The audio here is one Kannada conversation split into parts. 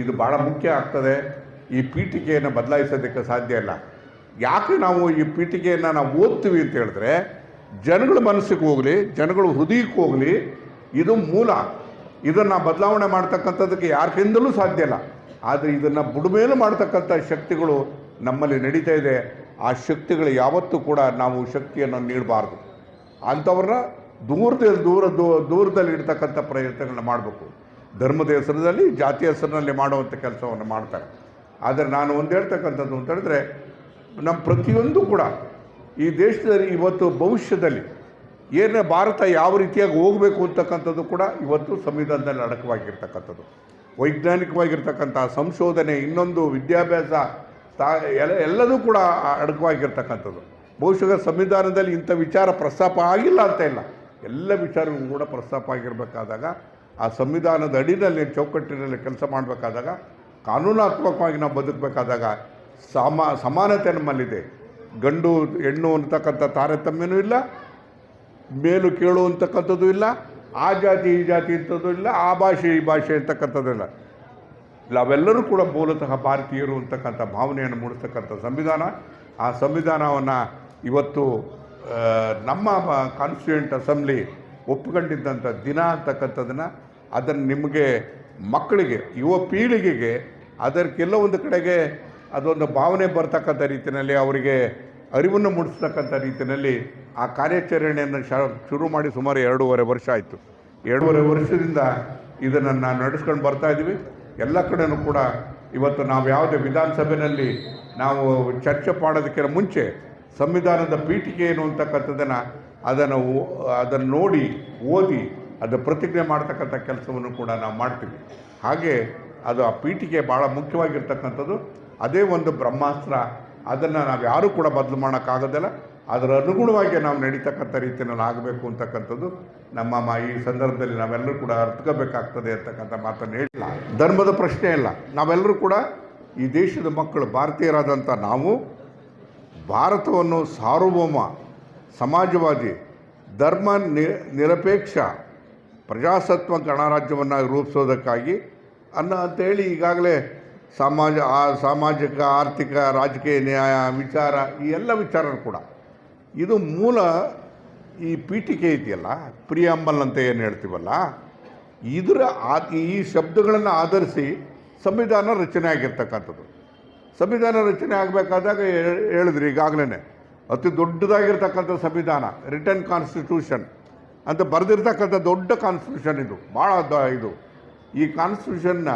ಇದು ಭಾಳ ಮುಖ್ಯ ಆಗ್ತದೆ. ಈ ಪೀಠಿಕೆಯನ್ನು ಬದಲಾಯಿಸೋದಕ್ಕೆ ಸಾಧ್ಯ ಇಲ್ಲ. ಯಾಕೆ ನಾವು ಈ ಪೀಠಿಕೆಯನ್ನು ನಾವು ಓದ್ತೀವಿ ಅಂತ ಹೇಳಿದ್ರೆ, ಜನಗಳ ಮನಸ್ಸಿಗೆ ಹೋಗಲಿ, ಜನಗಳ ಹೃದಯಕ್ಕೆ ಹೋಗಲಿ, ಇದು ಮೂಲ. ಇದನ್ನು ಬದಲಾವಣೆ ಮಾಡ್ತಕ್ಕಂಥದ್ದಕ್ಕೆ ಯಾರಿಂದಲೂ ಸಾಧ್ಯ ಇಲ್ಲ. ಆದರೆ ಇದನ್ನು ಬುಡಮೇಲು ಮಾಡ್ತಕ್ಕಂಥ ಶಕ್ತಿಗಳು ನಮ್ಮಲ್ಲಿ ನಡೀತಾ ಇದೆ. ಆ ಶಕ್ತಿಗಳು ಯಾವತ್ತೂ ಕೂಡ ನಾವು ಶಕ್ತಿಯನ್ನು ನೀಡಬಾರ್ದು. ಅಂಥವ್ರನ್ನ ದೂರದಲ್ಲಿ, ದೂರ ದೂರದಲ್ಲಿ ಇಡ್ತಕ್ಕಂಥ ಪ್ರಯತ್ನಗಳನ್ನ ಮಾಡಬೇಕು. ಧರ್ಮದ ಹೆಸರಿನಲ್ಲಿ, ಜಾತಿ ಹೆಸರಿನಲ್ಲಿ ಮಾಡುವಂಥ ಕೆಲಸವನ್ನು ಮಾಡ್ತಾರೆ. ಆದರೆ ನಾನು ಒಂದು ಹೇಳ್ತಕ್ಕಂಥದ್ದು ಅಂತ ಹೇಳಿದ್ರೆ, ನಮ್ಮ ಪ್ರತಿಯೊಂದು ಕೂಡ ಈ ದೇಶದಲ್ಲಿ, ಇವತ್ತು ಭವಿಷ್ಯದಲ್ಲಿ ಏನೇ ಭಾರತ ಯಾವ ರೀತಿಯಾಗಿ ಹೋಗಬೇಕು ಅಂತಕ್ಕಂಥದ್ದು ಕೂಡ ಇವತ್ತು ಸಂವಿಧಾನದಲ್ಲಿ ಅಡಕವಾಗಿರ್ತಕ್ಕಂಥದ್ದು. ವೈಜ್ಞಾನಿಕವಾಗಿರ್ತಕ್ಕಂಥ ಸಂಶೋಧನೆ, ಇನ್ನೊಂದು ವಿದ್ಯಾಭ್ಯಾಸ, ತಾ, ಎಲ್ಲ, ಎಲ್ಲದೂ ಕೂಡ ಅಡಕವಾಗಿರ್ತಕ್ಕಂಥದ್ದು. ಬಹುಶಃ ಸಂವಿಧಾನದಲ್ಲಿ ಇಂಥ ವಿಚಾರ ಪ್ರಸ್ತಾಪ ಆಗಿಲ್ಲ ಅಂತ ಇಲ್ಲ. ಎಲ್ಲ ವಿಚಾರಗಳು ಕೂಡ ಪ್ರಸ್ತಾಪ ಆಗಿರಬೇಕಾದಾಗ ಆ ಸಂವಿಧಾನದ ಅಡಿನಲ್ಲಿ ಚೌಕಟ್ಟಿನಲ್ಲಿ ಕೆಲಸ ಮಾಡಬೇಕಾದಾಗ ಕಾನೂನಾತ್ಮಕವಾಗಿ ನಾವು ಬದುಕಬೇಕಾದಾಗ ಸಮ, ಸಮಾನತೆ ನಮ್ಮಲ್ಲಿದೆ. ಗಂಡು, ಹೆಣ್ಣು ಅಂತಕ್ಕಂಥ ತಾರತಮ್ಯನೂ ಇಲ್ಲ, ಮೇಲು, ಕೇಳು ಅಂತಕ್ಕಂಥದ್ದು ಇಲ್ಲ, ಆ ಜಾತಿ, ಈ ಜಾತಿ ಅಂತದ್ದು ಇಲ್ಲ, ಆ ಭಾಷೆ, ಈ ಭಾಷೆ ಅಂತಕ್ಕಂಥದ್ದು ಇಲ್ಲ. ನಾವೆಲ್ಲರೂ ಕೂಡ ಮೂಲತಃ ಭಾರತೀಯರು ಅಂತಕ್ಕಂಥ ಭಾವನೆಯನ್ನು ಮೂಡಿಸ್ತಕ್ಕಂಥ ಸಂವಿಧಾನ. ಆ ಸಂವಿಧಾನವನ್ನು ಇವತ್ತು ನಮ್ಮ ಕಾನ್ಸ್ಟಿಟ್ಯೂಂಟ್ ಅಸೆಂಬ್ಲಿ ಒಪ್ಪಿಕೊಂಡಿದ್ದಂಥ ದಿನ ಅಂತಕ್ಕಂಥದ್ದನ್ನು ಅದನ್ನು ನಿಮಗೆ ಮಕ್ಕಳಿಗೆ, ಯುವ ಪೀಳಿಗೆಗೆ, ಅದಕ್ಕೆಲ್ಲ ಒಂದು ಕಡೆಗೆ ಅದೊಂದು ಭಾವನೆ ಬರ್ತಕ್ಕಂಥ ರೀತಿಯಲ್ಲಿ ಅವರಿಗೆ ಅರಿವನ್ನು ಮೂಡಿಸ್ತಕ್ಕಂಥ ರೀತಿಯಲ್ಲಿ ಆ ಕಾರ್ಯಾಚರಣೆಯನ್ನು ಶ, ಶುರು ಮಾಡಿ ಸುಮಾರು ಎರಡೂವರೆ ವರ್ಷ ಆಯಿತು. ಎರಡೂವರೆ ವರ್ಷದಿಂದ ಇದನ್ನು ನಾವು ನಡೆಸ್ಕೊಂಡು ಬರ್ತಾ ಇದ್ದೀವಿ. ಎಲ್ಲ ಕಡೆಯೂ ಕೂಡ ಇವತ್ತು ನಾವು ಯಾವುದೇ ವಿಧಾನಸಭೆಯಲ್ಲಿ ನಾವು ಚರ್ಚೆ ಮಾಡೋದಕ್ಕಿಂತ ಮುಂಚೆ ಸಂವಿಧಾನದ ಪೀಠಿಕೆ ಏನು ಅಂತಕ್ಕಂಥದ್ದನ್ನು ಅದನ್ನು ಅದನ್ನು ನೋಡಿ ಓದಿ ಅದು ಪ್ರತಿಜ್ಞೆ ಮಾಡ್ತಕ್ಕಂಥ ಕೆಲಸವನ್ನು ಕೂಡ ನಾವು ಮಾಡ್ತೀವಿ. ಹಾಗೆ ಅದು ಆ ಪೀಠಿಗೆ ಭಾಳ ಮುಖ್ಯವಾಗಿರ್ತಕ್ಕಂಥದ್ದು. ಅದೇ ಒಂದು ಬ್ರಹ್ಮಾಸ್ತ್ರ, ಅದನ್ನು ನಾವು ಯಾರೂ ಕೂಡ ಬದಲು ಮಾಡೋಕ್ಕಾಗೋದಿಲ್ಲ. ಅದರ ಅನುಗುಣವಾಗಿ ನಾವು ನಡೀತಕ್ಕಂಥ ರೀತಿಯಲ್ಲಿ ಆಗಬೇಕು ಅಂತಕ್ಕಂಥದ್ದು ನಮ್ಮ ಈ ಸಂದರ್ಭದಲ್ಲಿ ನಾವೆಲ್ಲರೂ ಕೂಡ ಅರ್ಥಕೋಬೇಕಾಗ್ತದೆ ಅಂತಕ್ಕಂಥ ಮಾತನ್ನು ಹೇಳಿಲ್ಲ. ಧರ್ಮದ ಪ್ರಶ್ನೆ ಇಲ್ಲ. ನಾವೆಲ್ಲರೂ ಕೂಡ ಈ ದೇಶದ ಮಕ್ಕಳು ಭಾರತೀಯರಾದಂಥ ನಾವು ಭಾರತವನ್ನು ಸಾರ್ವಭೌಮ, ಸಮಾಜವಾದಿ, ಧರ್ಮ ನಿರಪೇಕ್ಷ ಪ್ರಜಾಸತ್ವ ಗಣರಾಜ್ಯವನ್ನು ರೂಪಿಸೋದಕ್ಕಾಗಿ ಅನ್ನ ಅಂತೇಳಿ ಈಗಾಗಲೇ ಸಮಾಜ, ಆ ಸಾಮಾಜಿಕ, ಆರ್ಥಿಕ, ರಾಜಕೀಯ ನ್ಯಾಯ, ವಿಚಾರ, ಈ ಎಲ್ಲ ವಿಚಾರ ಕೂಡ. ಇದು ಮೂಲ ಈ ಪೀಠಿಕೆ ಇದೆಯಲ್ಲ, ಪ್ರಿಯಾಂಬಲ್ ಅಂತ ಏನು ಹೇಳ್ತೀವಲ್ಲ, ಇದರ ಆ, ಈ ಶಬ್ದಗಳನ್ನು ಆಧರಿಸಿ ಸಂವಿಧಾನ ರಚನೆ ಆಗಿರ್ತಕ್ಕಂಥದ್ದು. ಸಂವಿಧಾನ ರಚನೆ ಆಗಬೇಕಾದಾಗ ಹೇಳಿದ್ರಿ ಈಗಾಗಲೇ ಅತಿ ದೊಡ್ಡದಾಗಿರ್ತಕ್ಕಂಥ ಸಂವಿಧಾನ ರಿಟರ್ನ್ ಕಾನ್ಸ್ಟಿಟ್ಯೂಷನ್ ಅಂತ ಬರೆದಿರ್ತಕ್ಕಂಥ ದೊಡ್ಡ ಕಾನ್ಸ್ಟಿಟ್ಯೂಷನ್ ಇದು. ಭಾಳ ಇದು. ಈ ಕಾನ್ಸ್ಟಿಟ್ಯೂಷನ್ನ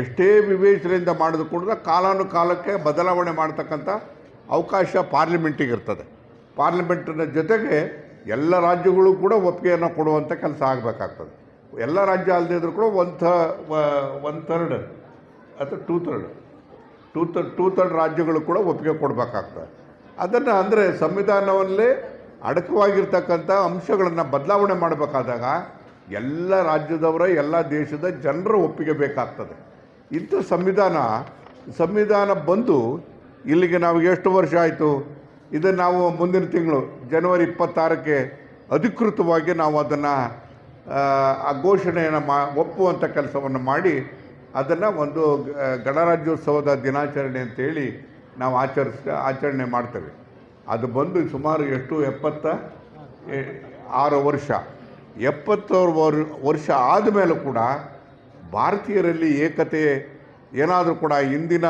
ಎಷ್ಟೇ ವಿವೇಚನೆಯಿಂದ ಮಾಡಿದ್ರು ಕೂಡ ಕಾಲಾನುಕಾಲಕ್ಕೆ ಬದಲಾವಣೆ ಮಾಡ್ತಕ್ಕಂಥ ಅವಕಾಶ ಪಾರ್ಲಿಮೆಂಟಿಗೆ ಇರ್ತದೆ. ಪಾರ್ಲಿಮೆಂಟಿನ ಜೊತೆಗೆ ಎಲ್ಲ ರಾಜ್ಯಗಳು ಕೂಡ ಒಪ್ಪಿಗೆಯನ್ನು ಕೊಡುವಂಥ ಕೆಲಸ ಆಗಬೇಕಾಗ್ತದೆ. ಎಲ್ಲ ರಾಜ್ಯ ಅಲ್ಲದೇ ಇದ್ರೂ ಕೂಡ ಒನ್ ಥ ಒನ್ ಥರ್ಡ್ ಅಥವಾ two third two third two third ರಾಜ್ಯಗಳು ಕೂಡ ಒಪ್ಪಿಗೆ ಕೊಡಬೇಕಾಗ್ತದೆ. ಅದನ್ನು ಅಂದರೆ ಸಂವಿಧಾನವಲ್ಲೇ ಅಡಕವಾಗಿರ್ತಕ್ಕಂಥ ಅಂಶಗಳನ್ನು ಬದಲಾವಣೆ ಮಾಡಬೇಕಾದಾಗ ಎಲ್ಲ ರಾಜ್ಯದವರ, ಎಲ್ಲ ದೇಶದ ಜನರ ಒಪ್ಪಿಗೆ ಬೇಕಾಗ್ತದೆ. ಇಂಥ ಸಂವಿಧಾನ ಸಂವಿಧಾನ ಬಂದು ಇಲ್ಲಿಗೆ ನಾವು ಎಷ್ಟು ವರ್ಷ ಆಯಿತು? ಇದನ್ನು ನಾವು ಮುಂದಿನ ತಿಂಗಳು, ಜನವರಿ ಇಪ್ಪತ್ತಾರಕ್ಕೆ ಅಧಿಕೃತವಾಗಿ ನಾವು ಅದನ್ನು, ಆ ಘೋಷಣೆಯನ್ನು ಮಾ, ಒಪ್ಪುವಂಥ ಕೆಲಸವನ್ನು ಮಾಡಿ ಅದನ್ನು ಒಂದು ಗಣರಾಜ್ಯೋತ್ಸವದ ದಿನಾಚರಣೆ ಅಂತೇಳಿ ನಾವು ಆಚರಿಸ್, ಆಚರಣೆ ಮಾಡ್ತೇವೆ. ಅದು ಬಂದು ಸುಮಾರು ಎಷ್ಟು, ಎಪ್ಪತ್ತ? ಆರು ವರ್ಷ. ಎಪ್ಪತ್ತಾರು ವರ್- ವರ್ಷ ಆದಮೇಲೂ ಕೂಡ ಭಾರತೀಯರಲ್ಲಿ ಏಕತೆ ಏನಾದರೂ ಕೂಡ ಇಂದಿನ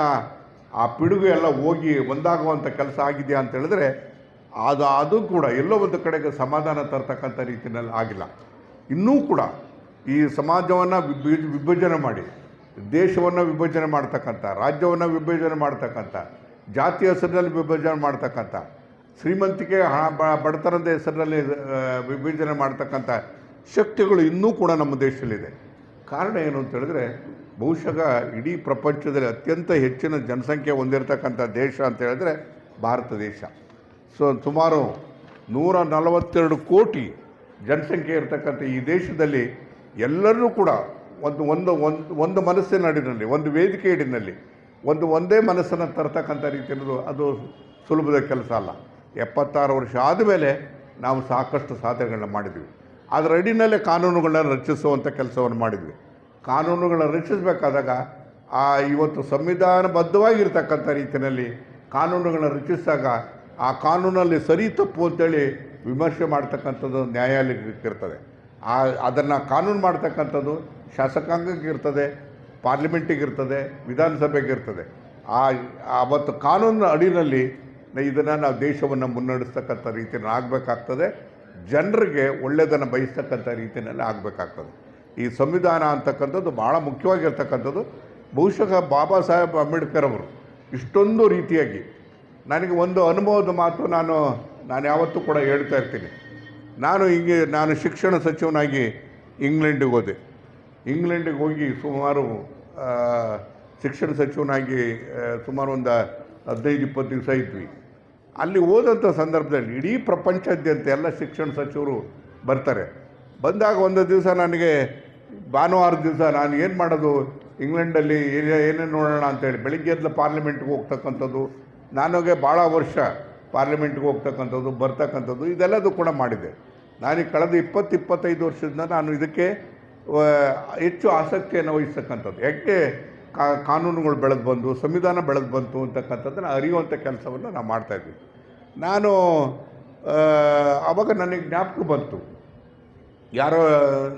ಆ ಪಿಡುಗು ಎಲ್ಲ ಹೋಗಿ ಒಂದಾಗುವಂಥ ಕೆಲಸ ಆಗಿದೆಯಾ ಅಂತ ಹೇಳಿದ್ರೆ ಅದು ಅದು ಕೂಡ ಎಲ್ಲೋ ಒಂದು ಕಡೆಗೆ ಸಮಾಧಾನ ತರ್ತಕ್ಕಂಥ ರೀತಿಯಲ್ಲಿ ಆಗಿಲ್ಲ. ಇನ್ನೂ ಕೂಡ ಈ ಸಮಾಜವನ್ನು ವಿಭಜನೆ ಮಾಡಿ, ದೇಶವನ್ನು ವಿಭಜನೆ ಮಾಡ್ತಕ್ಕಂಥ, ರಾಜ್ಯವನ್ನು ವಿಭಜನೆ ಮಾಡ್ತಕ್ಕಂಥ, ಜಾತಿ ಹೆಸರಿನಲ್ಲಿ ವಿಭಜನೆ ಮಾಡ್ತಕ್ಕಂಥ ಶ್ರೀಮಂತಿಕೆ ಹಣ ಬ- ಬಡತನದ ಹೆಸರಿನಲ್ಲಿ ವಿಭಜನೆ ಮಾಡ್ತಕ್ಕಂಥ ಶಕ್ತಿಗಳು ಇನ್ನೂ ಕೂಡ ನಮ್ಮ ದೇಶದಲ್ಲಿದೆ. ಕಾರಣ ಏನು ಅಂತ ಹೇಳಿದ್ರೆ, ಬಹುಶಃ ಇಡೀ ಪ್ರಪಂಚದಲ್ಲಿ ಅತ್ಯಂತ ಹೆಚ್ಚಿನ ಜನಸಂಖ್ಯೆ ಹೊಂದಿರತಕ್ಕಂಥ ದೇಶ ಅಂತ ಹೇಳಿದ್ರೆ ಭಾರತ ದೇಶ. ಸೊ, ಸುಮಾರು ನೂರ ನಲವತ್ತೆರಡು ಕೋಟಿ ಜನಸಂಖ್ಯೆ ಇರತಕ್ಕಂಥ ಈ ದೇಶದಲ್ಲಿ ಎಲ್ಲರೂ ಕೂಡ ಒಂದು ಒಂದು ಒಂದು ಒಂದು ಮನಸ್ಸಿನ ಅಡಿನಲ್ಲಿ, ಒಂದು ವೇದಿಕೆ ಅಡಿನಲ್ಲಿ, ಒಂದು ಒಂದೇ ಮನಸ್ಸನ್ನು ತರ್ತಕ್ಕಂಥ ರೀತಿಯಲ್ಲೂ ಅದು ಸುಲಭದ ಕೆಲಸ ಅಲ್ಲ. ಎಪ್ಪತ್ತಾರು ವರ್ಷ ಆದಮೇಲೆ ನಾವು ಸಾಕಷ್ಟು ಸಾಧನೆಗಳನ್ನ ಮಾಡಿದ್ವಿ. ಅದರ ಅಡಿನಲ್ಲೇ ಕಾನೂನುಗಳನ್ನ ರಚಿಸುವಂಥ ಕೆಲಸವನ್ನು ಮಾಡಿದ್ವಿ. ಕಾನೂನುಗಳನ್ನ ರಚಿಸಬೇಕಾದಾಗ ಆ ಇವತ್ತು ಸಂವಿಧಾನಬದ್ಧವಾಗಿರ್ತಕ್ಕಂಥ ರೀತಿಯಲ್ಲಿ ಕಾನೂನುಗಳನ್ನ ರಚಿಸಿದಾಗ ಆ ಕಾನೂನಲ್ಲಿ ಸರಿ ತಪ್ಪು ಅಂತೇಳಿ ವಿಮರ್ಶೆ ಮಾಡ್ತಕ್ಕಂಥದ್ದು ನ್ಯಾಯಾಲಯಕ್ಕಿರ್ತದೆ ಆ ಅದನ್ನು ಕಾನೂನು ಮಾಡ್ತಕ್ಕಂಥದ್ದು ಶಾಸಕಾಂಗಕ್ಕೆ ಇರ್ತದೆ ಪಾರ್ಲಿಮೆಂಟಿಗೆ ಇರ್ತದೆ ವಿಧಾನಸಭೆಗೆ ಇರ್ತದೆ ಆ ಅವತ್ತು ಕಾನೂನಿನ ಅಡಿನಲ್ಲಿ ಇದನ್ನು ನಾವು ದೇಶವನ್ನು ಮುನ್ನಡೆಸ್ತಕ್ಕಂಥ ರೀತಿಯಲ್ಲಿ ಆಗಬೇಕಾಗ್ತದೆ. ಜನರಿಗೆ ಒಳ್ಳೆಯದನ್ನು ಬಯಸ್ತಕ್ಕಂಥ ರೀತಿಯಲ್ಲಿ ಆಗಬೇಕಾಗ್ತದೆ. ಈ ಸಂವಿಧಾನ ಅಂತಕ್ಕಂಥದ್ದು ಭಾಳ ಮುಖ್ಯವಾಗಿರ್ತಕ್ಕಂಥದ್ದು. ಬಹುಶಃ ಬಾಬಾ ಸಾಹೇಬ್ ಅಂಬೇಡ್ಕರ್ ಅವರು ಇಷ್ಟೊಂದು ರೀತಿಯಾಗಿ ನನಗೆ ಒಂದು ಅನುಭವದ ಮಾತು ನಾನು ನಾನು ಯಾವತ್ತೂ ಕೂಡ ಹೇಳ್ತಾ ಇರ್ತೀನಿ. ನಾನು ಹಿಂಗೆ, ನಾನು ಶಿಕ್ಷಣ ಸಚಿವನಾಗಿ ಇಂಗ್ಲೆಂಡಿಗೆ ಹೋದೆ. ಇಂಗ್ಲೆಂಡಿಗೆ ಹೋಗಿ ಸುಮಾರು ಶಿಕ್ಷಣ ಸಚಿವನಾಗಿ ಸುಮಾರು ಒಂದು ಹದಿನೈದು, ಇಪ್ಪತ್ತು ದಿವಸ ಇದ್ವಿ. ಅಲ್ಲಿ ಓದಂಥ ಸಂದರ್ಭದಲ್ಲಿ ಇಡೀ ಪ್ರಪಂಚಾದ್ಯಂತ ಎಲ್ಲ ಶಿಕ್ಷಣ ಸಚಿವರು ಬರ್ತಾರೆ. ಬಂದಾಗ ಒಂದು ದಿವಸ ನನಗೆ ಭಾನುವಾರ ದಿವಸ ನಾನು ಏನು ಮಾಡೋದು? ಇಂಗ್ಲೆಂಡಲ್ಲಿ ಏನೇನು ನೋಡೋಣ ಅಂತೇಳಿ ಬೆಳಿಗ್ಗೆ ಎದ್ದು ಪಾರ್ಲಿಮೆಂಟ್ಗೆ ಹೋಗ್ತಕ್ಕಂಥದ್ದು, ನನಗೆ ಭಾಳ ವರ್ಷ ಪಾರ್ಲಿಮೆಂಟ್ಗೆ ಹೋಗ್ತಕ್ಕಂಥದ್ದು, ಬರ್ತಕ್ಕಂಥದ್ದು, ಇದೆಲ್ಲದೂ ಕೂಡ ಮಾಡಿದೆ. ನಾನು ಕಳೆದ ಇಪ್ಪತ್ತು, ಇಪ್ಪತ್ತೈದು ವರ್ಷದಿಂದ ನಾನು ಇದಕ್ಕೆ ಹೆಚ್ಚು ಆಸಕ್ತಿಯನ್ನು ವಹಿಸ್ತಕ್ಕಂಥದ್ದು. ಯಾಕೆ? ಕಾನೂನುಗಳು ಬೆಳೆದು ಬಂದು, ಸಂವಿಧಾನ ಬೆಳೆದು ಬಂತು ಅಂತಕ್ಕಂಥದ್ದನ್ನು ಅರಿಯುವಂಥ ಕೆಲಸವನ್ನು ಮಾಡ್ತಾ ಮಾಡ್ತಾಯಿದ್ವಿ ನಾನು ಆವಾಗ ನನಗೆ ಜ್ಞಾಪಕ ಬಂತು. ಯಾರೋ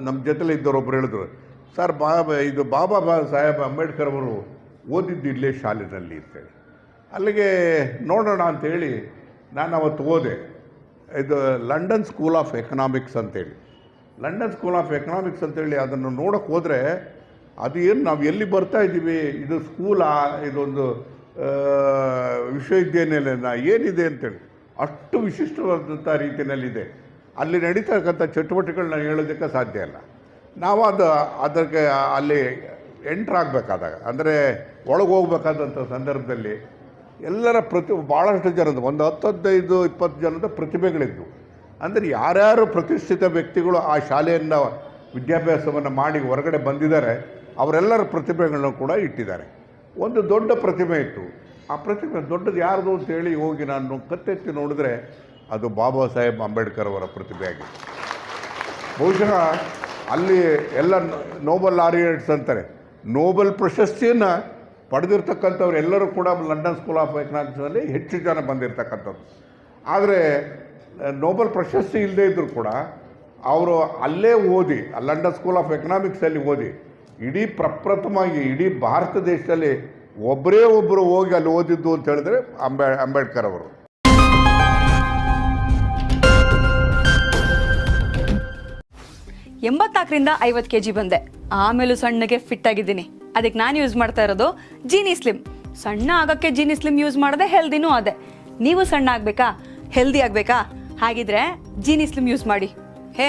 ನಮ್ಮ ಜೊತೆಲಿ ಇದ್ದವರು ಒಬ್ರು ಹೇಳಿದ್ರು, ಸರ್ ಬಾಬಾ ಇದು ಬಾಬಾ ಬಾ, ಸಾಹೇಬ್ ಅಂಬೇಡ್ಕರ್ ಅವರು ಓದಿದ್ದು ಇಲ್ಲೇ ಶಾಲೆನಲ್ಲಿ ಅಂತೇಳಿ ಅಲ್ಲಿಗೆ ನೋಡೋಣ ಅಂತೇಳಿ ನಾನು ಅವತ್ತು ಓದೆ. ಇದು ಲಂಡನ್ ಸ್ಕೂಲ್ ಆಫ್ ಎಕನಾಮಿಕ್ಸ್ ಅಂತೇಳಿ ಲಂಡನ್ ಸ್ಕೂಲ್ ಆಫ್ ಎಕನಾಮಿಕ್ಸ್ ಅಂತೇಳಿ ಅದನ್ನು ನೋಡೋಕೆ ಹೋದರೆ ಅದು ಏನು ನಾವು ಎಲ್ಲಿ ಬರ್ತಾ ಇದ್ದೀವಿ? ಇದು ಸ್ಕೂಲಾ ಇದೊಂದು ವಿಶ್ವವಿದ್ಯಾನಿಲಯನ ಏನಿದೆ ಅಂತೇಳಿ. ಅಷ್ಟು ವಿಶಿಷ್ಟವಾದಂಥ ರೀತಿಯಲ್ಲಿದೆ. ಅಲ್ಲಿ ನಡೀತಕ್ಕಂಥ ಚಟುವಟಿಕೆಗಳನ್ನ ಹೇಳೋದಕ್ಕೆ ಸಾಧ್ಯ ಇಲ್ಲ. ನಾವು ಅದು, ಅದಕ್ಕೆ ಅಲ್ಲಿ ಎಂಟ್ರ್ ಆಗಬೇಕಾದಾಗ, ಅಂದರೆ ಒಳಗೆ ಹೋಗ್ಬೇಕಾದಂಥ ಸಂದರ್ಭದಲ್ಲಿ ಎಲ್ಲರ ಪ್ರತಿ ಭಾಳಷ್ಟು ಜನದ ಒಂದು ಹತ್ತು ಹದಿನೈದು, ಇಪ್ಪತ್ತು ಜನದ ಪ್ರತಿಭೆಗಳಿದ್ದವು ಅಂದರೆ ಯಾರ್ಯಾರು ಪ್ರತಿಷ್ಠಿತ ವ್ಯಕ್ತಿಗಳು ಆ ಶಾಲೆಯನ್ನು ವಿದ್ಯಾಭ್ಯಾಸವನ್ನು ಮಾಡಿ ಹೊರಗಡೆ ಬಂದಿದ್ದಾರೆ ಅವರೆಲ್ಲರ ಪ್ರತಿಭೆಗಳನ್ನು ಕೂಡ ಇಟ್ಟಿದ್ದಾರೆ. ಒಂದು ದೊಡ್ಡ ಪ್ರತಿಮೆ ಇತ್ತು. ಆ ಪ್ರತಿಮೆ ದೊಡ್ಡದು ಯಾರ್ದು ಅಂತೇಳಿ ಹೋಗಿ ನಾನು ಕತ್ತೆತ್ತಿ ನೋಡಿದ್ರೆ ಅದು ಬಾಬಾ ಸಾಹೇಬ್ ಅಂಬೇಡ್ಕರ್ ಅವರ ಪ್ರತಿಭೆ ಆಗಿದೆ ಬಹುಶಃ ಅಲ್ಲಿ ಎಲ್ಲ ನೋಬಲ್ ಲಾರಿಯೇಟ್ಸ್ ಅಂತಾರೆ. ನೋಬಲ್ ಪ್ರಶಸ್ತಿಯನ್ನು ಪಡೆದಿರ್ತಕ್ಕಂಥವ್ರು ಎಲ್ಲರೂ ಕೂಡ ಲಂಡನ್ ಸ್ಕೂಲ್ ಆಫ್ ಎಕನಾಮಿಕ್ಸಲ್ಲಿ ಹೆಚ್ಚು ಜನ ಬಂದಿರತಕ್ಕಂಥದ್ದು. ಆದರೆ ನೋಬಲ್ ಪ್ರಶಸ್ತಿ ಇಲ್ಲದೇ ಇದ್ದರೂ ಕೂಡ, ಅವರು ಅಲ್ಲೇ ಓದಿ ಲಂಡನ್ ಸ್ಕೂಲ್ ಆಫ್ ಎಕನಾಮಿಕ್ಸಲ್ಲಿ ಓದಿ ಇಡೀ ಪ್ರಪ್ರಥಮವಾಗಿ ಇಡೀ ಭಾರತ ದೇಶದಲ್ಲಿ ಒಬ್ಬರೇ ಒಬ್ಬರು ಹೋಗಿ ಅಲ್ಲಿ ಓದಿದ್ದು ಅಂತ ಹೇಳಿದ್ರೆ ಅಂಬೇ, ಅಂಬೇಡ್ಕರ್ ಅವರು. ಎಂಬತ್ನಾಲ್ಕರಿಂದ ಐವತ್ತು ಕೆ ಜಿ ಬಂದೆ. ಆಮೇಲೂ ಸಣ್ಣಗೆ ಫಿಟ್ ಆಗಿದ್ದೀನಿ. ಅದಕ್ಕೆ ನಾನು ಯೂಸ್ ಮಾಡ್ತಾ ಇರೋದು ಜೀನಿ ಸ್ಲಿಮ್ ಸಣ್ಣ ಆಗೋಕ್ಕೆ ಜೀನಿ ಸ್ಲಿಮ್ ಯೂಸ್ ಮಾಡಿದೆ ಹೆಲ್ದಿನೂ ಅದೇ. ನೀವು ಸಣ್ಣ ಆಗಬೇಕಾ? ಹೆಲ್ದಿ ಆಗಬೇಕಾ? ಹಾಗಿದ್ರೆ ಜೀನಿ ಸ್ಲಿಮ್ ಯೂಸ್ ಮಾಡಿ. ಹೇ